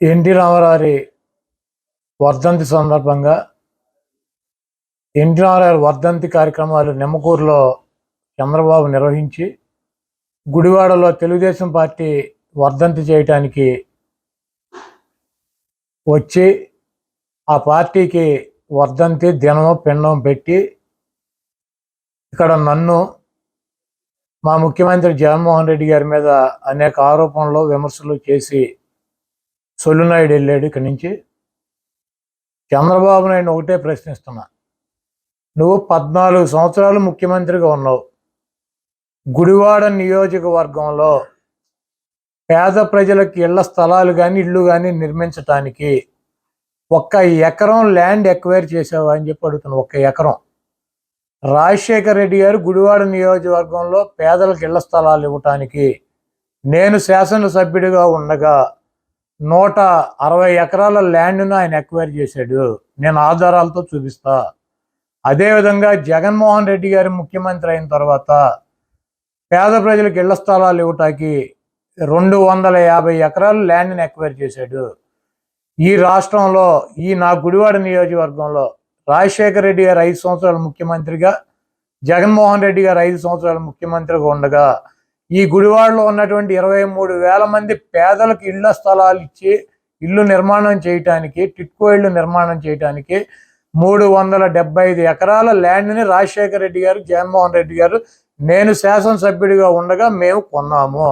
NT Ramarao వర్ధంతి సందర్భంగా NT Ramarao వర్ధంతి కార్యక్రమాలు నిమ్మకూరులో చంద్రబాబు నిర్వహించి గుడివాడలో తెలుగుదేశం పార్టీ వర్ధంతి చేయటానికి వచ్చి ఆ పార్టీకి వర్ధంతి దినం పిండం పెట్టి ఇక్కడ నన్ను మా ముఖ్యమంత్రి జగన్మోహన్ రెడ్డి గారి మీద అనేక ఆరోపణలు విమర్శలు చేసి సొల్లునాయుడు వెళ్ళాడు ఇక్కడి నుంచి. చంద్రబాబు నాయుడు ఒకటే ప్రశ్నిస్తున్నా. నువ్వు పద్నాలుగు సంవత్సరాలు ముఖ్యమంత్రిగా ఉన్నావు. గుడివాడ నియోజకవర్గంలో పేద ప్రజలకు ఇళ్ళ స్థలాలు కానీ ఇళ్ళు కానీ నిర్మించటానికి ఒక్క ఎకరం ల్యాండ్ ఎక్వైర్ చేసావా అని చెప్పి అడుగుతున్నా. ఒక్క ఎకరం. రాజశేఖర రెడ్డి గారు గుడివాడ నియోజకవర్గంలో పేదలకు ఇళ్ళ స్థలాలు ఇవ్వటానికి నేను శాసనసభ్యుడిగా ఉండగా నూట అరవై ఎకరాల ల్యాండ్ను ఆయన ఎక్వైర్ చేశాడు. నేను ఆధారాలతో చూపిస్తా. అదేవిధంగా జగన్మోహన్ రెడ్డి గారి ముఖ్యమంత్రి అయిన తర్వాత పేద ప్రజలకు ఇళ్ళ స్థలాలు ఇవ్వటానికి రెండు వందల యాభై ఎకరాలు ల్యాండ్ని ఎక్వైర్ చేశాడు. ఈ రాష్ట్రంలో ఈ నా గుడివాడ నియోజకవర్గంలో రాజశేఖర రెడ్డి గారు ఐదు సంవత్సరాలు ముఖ్యమంత్రిగా జగన్మోహన్ రెడ్డి గారు ఐదు సంవత్సరాలు ముఖ్యమంత్రిగా ఉండగా ఈ గుడివాడలో ఉన్నటువంటి ఇరవై మూడు వేల మంది పేదలకు ఇళ్ళ స్థలాలు ఇచ్చి ఇల్లు నిర్మాణం చేయటానికి టిట్కో ఇళ్ళు నిర్మాణం చేయటానికి మూడు వందల డెబ్బై ఐదు ఎకరాల ల్యాండ్ని రాజశేఖర రెడ్డి గారు జగన్మోహన్ రెడ్డి గారు నేను శాసనసభ్యుడిగా ఉండగా మేము కొన్నాము.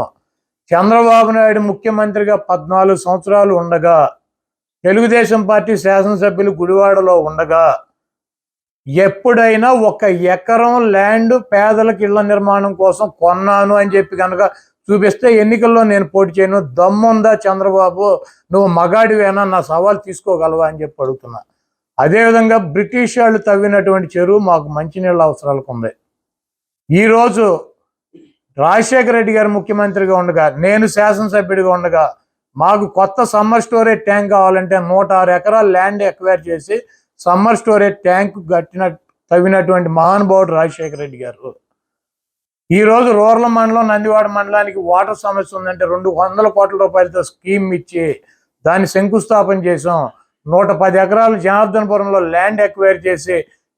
చంద్రబాబు నాయుడు ముఖ్యమంత్రిగా పద్నాలుగు సంవత్సరాలు ఉండగా తెలుగుదేశం పార్టీ శాసనసభ్యులు గుడివాడలో ఉండగా ఎప్పుడైనా ఒక ఎకరం ల్యాండ్ పేదలకు ఇళ్ళ నిర్మాణం కోసం కొన్నాను అని చెప్పి కనుక చూపిస్తే ఎన్నికల్లో నేను పోటీ చేయను. దమ్ముందా చంద్రబాబు? నువ్వు మగాడివేనా? నా సవాల్ తీసుకోగలవా అని చెప్పి అడుగుతున్నా. అదేవిధంగా బ్రిటిష్ వాళ్ళు తవ్వినటువంటి చెరువు మాకు మంచినీళ్ళ అవసరాలకు ఉంది. ఈరోజు రాజశేఖర రెడ్డి గారు ముఖ్యమంత్రిగా ఉండగా నేను శాసనసభ్యుడిగా ఉండగా మాకు కొత్త సమ్మర్ స్టోరేజ్ ట్యాంక్ కావాలంటే నూట ఆరు ఎకరాల ల్యాండ్ ఎక్వైర్ చేసి సమ్మర్ స్టోరేజ్ ట్యాంక్ కట్టిన తవ్వినటువంటి మహానుభావుడు రాజశేఖర రెడ్డి గారు. ఈ రోజు రూరల్ మండలం నందివాడ మండలానికి వాటర్ సమస్య ఉందంటే రెండు వందల కోట్ల రూపాయలతో స్కీమ్ ఇచ్చి దాన్ని శంకుస్థాపన చేసాం నూట పది ఎకరాలు జనార్దనపురంలో ల్యాండ్ ఎక్వైర్ చేసి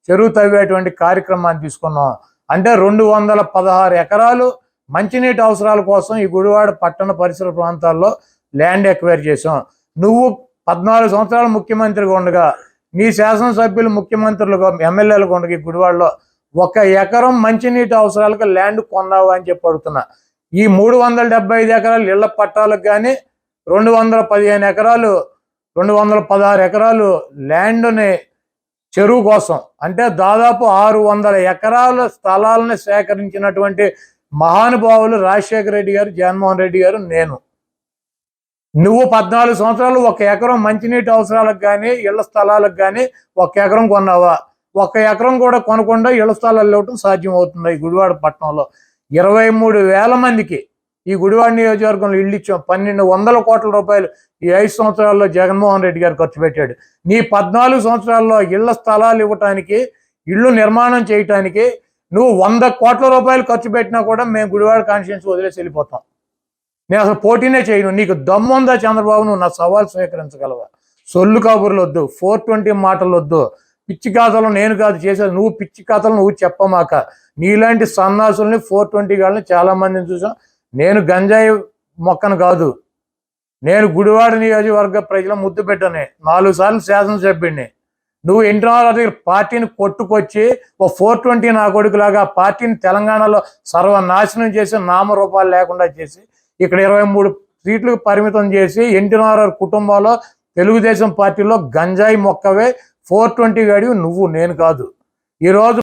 చెరువు తవ్వేటువంటి కార్యక్రమాన్ని తీసుకున్నాం. అంటే రెండు వందల పదహారు ఎకరాలు మంచినీటి అవసరాల కోసం ఈ గుడివాడ పట్టణ పరిసర ప్రాంతాల్లో ల్యాండ్ ఎక్వైర్ చేసాం నువ్వు పద్నాలుగు సంవత్సరాలు ముఖ్యమంత్రిగా ఉండగా మీ శాసనసభ్యులు ముఖ్యమంత్రులుగా ఎమ్మెల్యేలుగా ఉండగా గుడివాడలో ఒక ఎకరం మంచినీటి అవసరాలకు ల్యాండ్ కొన్నావు అని చెప్పి అడుగుతున్నా. ఈ మూడు వందల డెబ్బై ఐదు ఎకరాలు ఇళ్ళ పట్టాలకు కానీ రెండు వందల పదిహేను ఎకరాలు రెండు వందల పదహారు ఎకరాలు ల్యాండ్ని చెరువు కోసం అంటే దాదాపు ఆరు వందల ఎకరాల స్థలాలను సేకరించినటువంటి మహానుభావులు రాజశేఖర రెడ్డి గారు జగన్మోహన్ రెడ్డి గారు నేను. నువ్వు పద్నాలుగు సంవత్సరాలు ఒక ఎకరం మంచినీటి అవసరాలకు కానీ ఇళ్ళ స్థలాలకు కానీ ఒక ఎకరం కొన్నావా? ఒక ఎకరం కూడా కొనకుండా ఇళ్ళ స్థలాలు ఇవ్వటం సాధ్యం అవుతుంది ఈ గుడివాడ పట్టణంలో. ఇరవై మూడు వేల మందికి ఈ గుడివాడ నియోజకవర్గంలో ఇల్లు ఇచ్చాం. పన్నెండు వందల కోట్ల రూపాయలు ఈ ఐదు సంవత్సరాల్లో జగన్మోహన్ రెడ్డి గారు ఖర్చు పెట్టాడు. నీ పద్నాలుగు సంవత్సరాల్లో ఇళ్ళ స్థలాలు ఇవ్వటానికి ఇళ్ళు నిర్మాణం చేయటానికి నువ్వు వంద కోట్ల రూపాయలు ఖర్చు పెట్టినా కూడా మేము గుడివాడ కాన్స్టిట్యూన్సీ వదిలేసి వెళ్ళిపోతాం. నేను అసలు పోటీనే చేయను. నీకు దమ్ముందా చంద్రబాబు? నువ్వు నా సవాల్ స్వీకరించగలవా? సొల్లు కబుర్లు వద్దు ఫోర్ ట్వంటీ మాటలు వద్దు పిచ్చి కథలు నేను కాదు చేసేది. నువ్వు పిచ్చి కథలు నువ్వు చెప్పమాక. నీలాంటి సన్నాసుల్ని ఫోర్ ట్వంటీ గాళ్ళని చాలా మందిని చూసాం. నేను గంజాయి మొక్కను కాదు. నేను గుడివాడ నియోజకవర్గ ప్రజల ముద్దు పెట్టనే. నాలుగు సార్లు శాసనసభ్యుడిని. నువ్వు ఇంటర్ దగ్గర పార్టీని కొట్టుకొచ్చి ఓ ఫోర్ ట్వంటీ నా కొడుకులాగా పార్టీని తెలంగాణలో సర్వనాశనం చేసి నామరూపాలు లేకుండా చేసి ఇక్కడ ఇరవై మూడు సీట్లు పరిమితం చేసి ఎన్టీఆర్ఆర్ కుటుంబంలో తెలుగుదేశం పార్టీలో గంజాయి మొక్కవే. ఫోర్ ట్వంటీ గడివి నువ్వు నేను కాదు. ఈరోజు